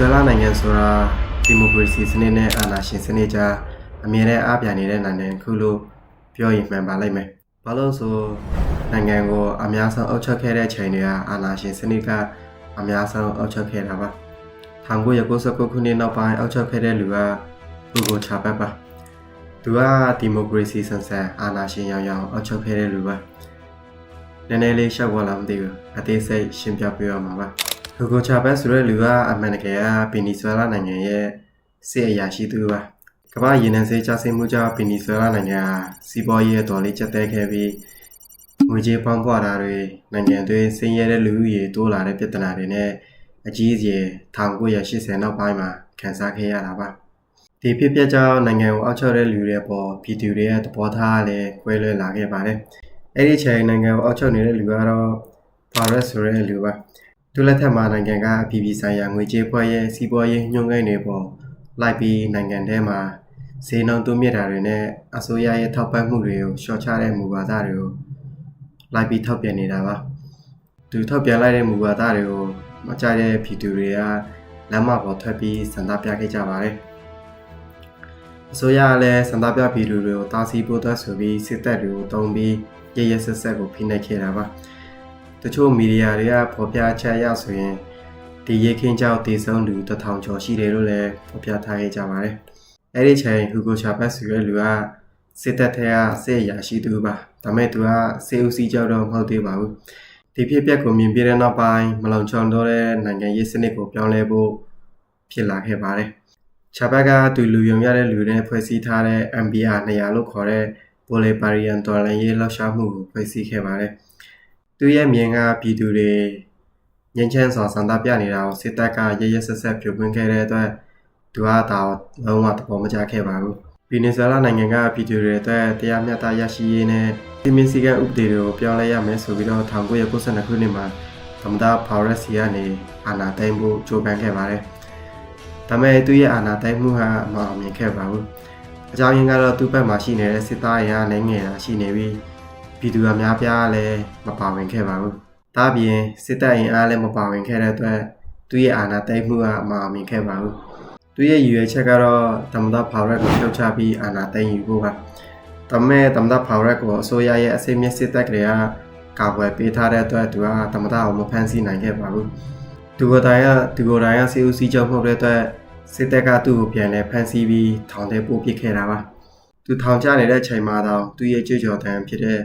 ဇွဲလားနိုင်ငံဆိုတာဒီမိုကရေစီစနစ်နဲ့အာဏာရှင်စနစ်ကြားအမြဲတမ်းအားပြနေတဲ့နိုင်ငံတစ်ခုလို့ပြောရင်မှန်ပါလိမ့်မယ်။ဘာလို့ဆိုနိုင်ငံကိုအများဆုံးအုပ်ချုပ်ခဲ့တဲ့ချိန်တွေကအာဏာရှင်စနစ်ကအများဆုံးအုပ်ချုပ်ခဲ့တာပါ။1999ခုနှစ်နောက်ပိုင်းအုပ်ချုပ်ခဲ့တဲ့လူကဘူဂိုချာဘတ်ပါ။သူကဒီမိုကရေစီဆန်ဆန်အာဏာရှင်ရောင်ရောင်အုပ်ချုပ်ခဲ့တဲ့လူပါ။နည်းနည်းလေးရှောက်ပေါ်လာမသိဘူး။အသေးစိတ်ရှင်းပြပေးရမှာပါ။ ဟူဂိုချာဘက်ဆိုတဲ့လူကအမှန်တကယ်ကပီနီဆွဲလာနိုင်ငံရဲ့စစ်အရာရှိသူပါကမ္ဘာရေနံစေးကျဆင်းမှုကြောင့်ပီနီဆွဲလာနိုင်ငံဟာစီးပွားရေးအတော်လေးကျက်တဲခဲ့ပြီးငွေကြေးပေါင်းပွားတာတွေနိုင်ငံတွင်းဆင်းရဲတဲ့လူဦးရေတိုးလာတဲ့ပြဿနာတွေနဲ့အကြီးအကျယ်1980နောက်ပိုင်းမှာခံစားခဲ့ရတာပါဒီဖြစ်ပျက်ကြောင့်နိုင်ငံကိုအောက်ချုပ်တဲ့လူတွေပေါ်ပြည်သူတွေရဲ့သဘောထားလည်းကွဲလွဲလာခဲ့ပါတယ်အဲ့ဒီချိန်နိုင်ငံကိုအောက်ချုပ်နေတဲ့လူကတော့ Paris ဆိုတဲ့လူပါ သူလက်ထက်မှာနိုင်ငံကအပြည်ပြည်ဆိုင်ရာငွေကြေးဖွဲ့ရဲ့စီးပွားရေးညှို့ငိမ့်တွေပေါ်လိုက်ပြီးနိုင်ငံထဲမှာဈေးနှုန်းတိုးမြင့်တာတွေနဲ့အစိုးရရဲ့ထောက်ပံ့မှုတွေကိုရှော့ချတဲ့မူဝါဒတွေကိုလိုက်ပြီးထောက်ပြန်နေတာပါသူထောက်ပြန်လိုက်တဲ့မူဝါဒတွေကိုမကြိုက်တဲ့ပြည်သူတွေကလမ်းမပေါ်ထွက်ပြီးစံတပြခဲ့ကြပါတယ်အစိုးရကလည်းစံတပြပြည်သူတွေကိုတားဆီးဖို့အတွက်ဆိုပြီးစစ်တပ်တွေကိုတုံးပြီးရရဆက်ဆက်ကိုဖိနှိပ်ခဲ့တာပါ တချို့မီဒီယာတွေကဖော်ပြချက်အရဆိုရင်ဒီရေခင်းကြောက်တည်ဆုံးလူတစ်ထောင်ကျော်ရှိတယ်လို့လည်းဖော်ပြထားခဲ့ကြပါတယ်။အဲ့ဒီချိန်ဟူဂိုချာဘတ်ဆိုတဲ့လူကစစ်တပ်ထဲကစစ်အရာရှိသူပါ။ဒါမဲ့သူကစစ်ဦးစီးကြောက်တော့မဟုတ်သေးပါဘူး။ဒီဖြစ်ပျက်ကိုမြင်ပြတဲ့နောက်ပိုင်းမလုံခြုံတော့တဲ့နိုင်ငံရေးစနစ်ကိုပြောင်းလဲဖို့ဖြစ်လာခဲ့ပါတယ်။ချာဘတ်ကသူလူယုံရတဲ့လူတွေနဲ့ဖွဲ့စည်းထားတဲ့ MBR 200လို့ခေါ်တဲ့ Bolivarian တော်လှန်ရေးလှုပ်ရှားမှုကိုဖွဲ့စည်းခဲ့ပါတယ်။ သူရဲ့မြင်ကပြည်သူတွေငင်းချမ်းစွာစံတပြနေတာကိုစစ်တပ်ကရရဆက်ဆက်ပြုတ်ခွင်းခဲ့တဲ့အတွက်သူကဒါကိုလုံးဝသဘောမကျခဲ့ပါဘူး။ဗီနီဇွဲလားနိုင်ငံကပြည်သူတွေအတွက်တရားမျှတရရှိရေးနဲ့ပြည်မင်းစည်းကမ်းဥပဒေတွေကိုပြောင်းလဲရမယ်ဆိုပြီးတော့1992ခုနှစ်မှာသမ္မတဖော်ရက်စီကနေအာဏာသိမ်းဖို့ကြိုးပမ်းခဲ့ပါတယ်။ဒါပေမဲ့သူရဲ့အာဏာသိမ်းမှုဟာမအောင်မြင်ခဲ့ပါဘူး။အကြောင်းရင်းကတော့သူ့ဘက်မှာရှိနေတဲ့စစ်သားတွေကနိုင်ငယ်တာရှိနေပြီး ပြည်သူအများပြားလည်းမပါဝင်ခဲ့ပါဘူး။ဒါ့အပြင်စစ်တပ်ရင်အားလည်းမပါဝင်ခဲ့တဲ့အတွက်သူရဲ့အာဏာသိမ်းမှုကမအောင်မြင်ခဲ့ပါဘူး။သူရဲ့ရည်ရွယ်ချက်ကတော့သမ္မတဖာရက်ကိုဖြုတ်ချပြီးအာဏာသိမ်းယူဖို့ပါ။ဒါပေမဲ့သမ္မတဖာရက်ကိုအစိုးရရဲ့အစိမ့်မြင့်စစ်တပ်ကလေးကကာကွယ်ပေးထားတဲ့အတွက်သူကသမ္မတကိုမဖမ်းဆီးနိုင်ခဲ့ပါဘူး။သူကိုယ်တိုင်ကသူကိုယ်တိုင်ကစီဦးစီးချုပ်မှုတဲ့အတွက်စစ်တပ်ကသူ့ကိုပြန်လဲဖမ်းဆီးပြီးထောင်ထဲပို့ပစ်ခဲ့တာပါ။သူထောင်ကျနေတဲ့ချိန်မှာတော့သူ့ရဲ့ကြွကြော်တံဖြစ်တဲ့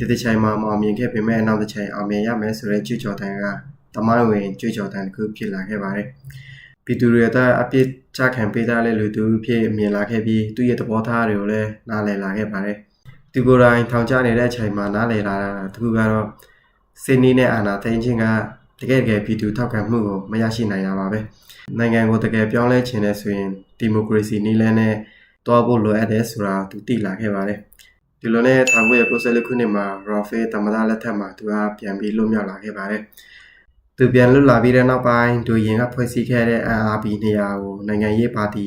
ဒီတစ်ချိန်မှာမအောင်မြင်ခဲ့ပေမဲ့နောက်တစ်ချိန်အောင်မြင်ရမယ်ဆိုတဲ့ကြွကြော်တန်ကတမိုင်းဝင်ကြွကြော်တန်တစ်ခုဖြစ်လာခဲ့ပါတယ်။ပြည်သူတွေကအပြစ်ချခံပေးထားတဲ့လူသူဖြစ်မြင်လာခဲ့ပြီးသူ့ရဲ့သဘောထားတွေကိုလည်းနားလည်လာခဲ့ပါတယ်။သူကိုယ်တိုင်ထောင်ချနေတဲ့အချိန်မှာနားလည်လာတာတခုကတော့စိတ်နည်းနဲ့အာဏာသိမ်းခြင်းကတကယ်တကယ်ပြည်သူထောက်ခံမှုကိုမရရှိနိုင်တာပါပဲ။နိုင်ငံကိုတကယ်ပြောင်းလဲခြင်းနဲ့ဆိုရင်ဒီမိုကရေစီနည်းလမ်းနဲ့တွားဖို့လိုအပ်တယ်ဆိုတာသူသိလာခဲ့ပါတယ်။ ဒီလိုနဲ့1996ခုနှစ်မှာ Rafael သမ္မတလက်ထက်မှာသူကပြန်ပြီးလွတ်မြောက်လာခဲ့ပါတယ်။သူပြန်လွတ်လာပြီးတဲ့နောက်ပိုင်းသူရင်ကဖွဲ့စည်းခဲ့တဲ့ NRB နေရာကိုနိုင်ငံရေးပါတီ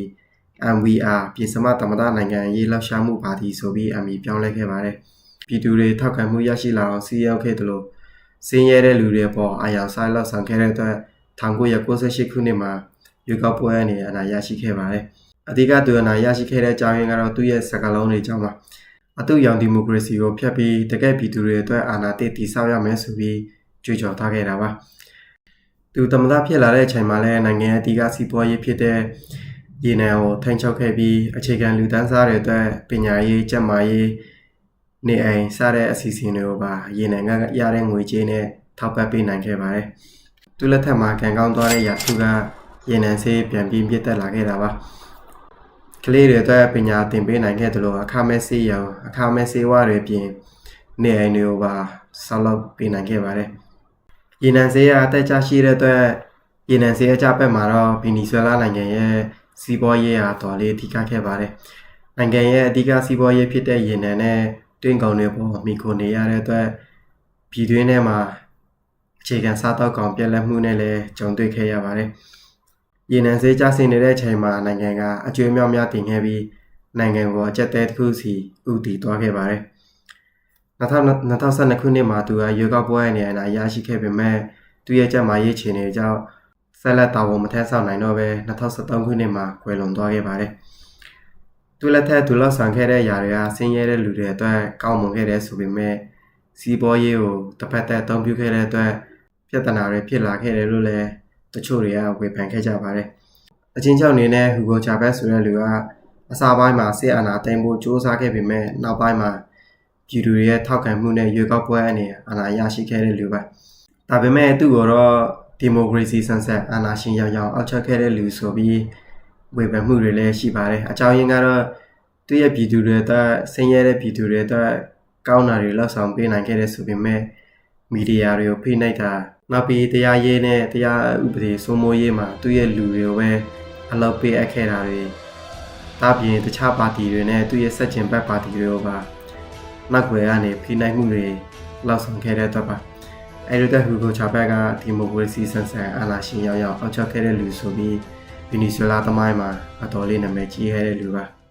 MVR ပြည်စမသမ္မတနိုင်ငံရေးလှောက်ရှားမှုပါတီဆိုပြီးအမည်ပြောင်းလဲခဲ့ပါတယ်။ပြည်သူတွေထောက်ခံမှုရရှိလာအောင်စီးရောက်ခဲ့တယ်လို့စင်းရဲတဲ့လူတွေပေါ်အာရုံစိုက်လောက်ဆောင်ခဲ့တဲ့အတွက်1998ခုနှစ်မှာရွေးကောက်ပွဲအနေနဲ့အနာရရှိခဲ့ပါတယ်။အဓိကသူအနာရရှိခဲ့တဲ့အကြောင်းရင်းကတော့သူ့ရဲ့စကားလုံးတွေကြောင့်ပါ။ အတူရောင်ဒီမိုကရေစီကိုဖျက်ပြီးတကယ့်ပြည်သူတွေအတွက်အာဏာတည်တည်ဆောက်ရမယ်ဆိုပြီးကြွေးကြော်ထားခဲ့တာပါသူသမ္မတဖြစ်လာတဲ့အချိန်မှာလည်းနိုင်ငံရဲ့အဓိကစီးပွားရေးဖြစ်တဲ့ရေနံကိုထိန်းချုပ်ခဲ့ပြီးအခြေခံလူတန်းစားတွေအတွက်ပညာရေးကျန်းမာရေးနေအိမ်စတဲ့အစီအစဉ်တွေကိုပါရေနံကရတဲ့ငွေကြေးနဲ့ထောက်ပံ့ပေးနိုင်ခဲ့ပါတယ်သူလက်ထက်မှာကံကောင်းသွားတဲ့ရာသူကရေနံဆေးပြန်ပြီးပြည့်တက်လာခဲ့တာပါ ကလေးတွေအတွက်ပညာသင်ပေးနိုင်ခဲ့တယ်လို့အခမဲ့ဆေးရုံအခမဲ့ဆေးဝါးတွေပြင်နေအိမ်တွေကိုပါဆောက်လုပ်ပေးနိုင်ခဲ့ပါတယ်။ရေနံဆေးကအတက်ကြရှိတဲ့အတွက်ရေနံဆေးအကြဘက်မှာတော့ဗီနီဇွဲလားနိုင်ငံရဲ့စီးပွားရေးဟာတော်လေးထိခိုက်ခဲ့ပါတယ်။နိုင်ငံရဲ့အဓိကစီးပွားရေးဖြစ်တဲ့ရေနံနဲ့တွင်းကုန်တွေပေါ်မိခိုနေရတဲ့အတွက်ပြည်တွင်းထဲမှာအခြေခံစားတောက်ကောင်ပြက်လက်မှုနဲ့လည်းကြုံတွေ့ခဲ့ရပါတယ်။ ရေနံဆေးကျဆင်းနေတဲ့အချိန်မှာနိုင်ငံကအကျွေးမြောက်များတင်ခဲ့ပြီးနိုင်ငံကိုအကျက်တဲတစ်ခုစီဥတီသွားခဲ့ပါတယ်။2012ခုနှစ်မှာသူကရွေးကောက်ပွဲအနေနဲ့အနာရရှိခဲ့ပေမဲ့သူရဲ့ကြက်မာရေးခြေနေကြောင့်ဆက်လက်တာဝန်မထမ်းဆောင်နိုင်တော့ဘဲ2013ခုနှစ်မှာကွယ်လွန်သွားခဲ့ပါတယ်။သူလက်ထက်သူလောက်ဆောင်ခဲ့တဲ့ຢာတွေကဆင်းရဲတဲ့လူတွေအတွက်ကောင်းမွန်ခဲ့တဲ့ဆိုပေမဲ့စီးပွားရေးကိုတစ်ဖက်သက်အသုံးပြုခဲ့တဲ့အတွက်ပြဿနာတွေဖြစ်လာခဲ့တယ်လို့လည်း တချို့တွေကဝေဖန်ခဲ့ကြပါတယ်။အချင်းချောက်အနေနဲ့ဟူဂိုချာဘက်ဆိုတဲ့လူကအစာပိုင်းမှာစစ်အာဏာသိမ်းဖို့ကြိုးစားခဲ့ပေမဲ့နောက်ပိုင်းမှာပြည်သူတွေရဲ့ထောက်ခံမှုနဲ့ရွေးကောက်ပွဲအနေနဲ့အာဏာရရှိခဲ့တဲ့လူပါ။ဒါပေမဲ့သူ့ကိုတော့ဒီမိုကရေစီဆန်ဆက်အာဏာရှင်ရောက်ရောက်အောက်ချက်ခဲ့တဲ့လူဆိုပြီးဝေဖန်မှုတွေလည်းရှိပါတယ်။အကြောင်းရင်းကတော့သူ့ရဲ့ပြည်သူတွေအတွက်ဆင်းရဲတဲ့ပြည်သူတွေအတွက်ကောင်းတာတွေလောက်ဆောင်ပေးနိုင်ခဲ့တဲ့ဆိုပေမဲ့မီဒီယာတွေကိုဖိနှိပ်တာ နောက်ပြီးတရားရေးနဲ့တရားဥပဒေစိုးမိုးရေးမှာသူ့ရဲ့လူတွေကိုပဲအလုပ်ပေးအပ်ခဲ့တာတွေဒါပြင်တခြားပါတီတွေနဲ့သူ့ရဲ့ဆက်ကျင်ဘက်ပါတီတွေကိုပါနောက်ွယ်ကနေဖိနှိပ်မှုတွေလောက်ဆောင်ခဲ့တဲ့အတွက်ပါအဲ့ဒီတက်ဟူဂိုချာဘက်ကဒီမိုကရေစီဆန်ဆန်အာဏာရှင်ရောက်ရောက်အောက်ချက်ခဲ့တဲ့လူဆိုပြီးဗီနီဇွဲလားသမိုင်းမှာအတော်လေးနာမည်ကြီးခဲ့တဲ့လူပါ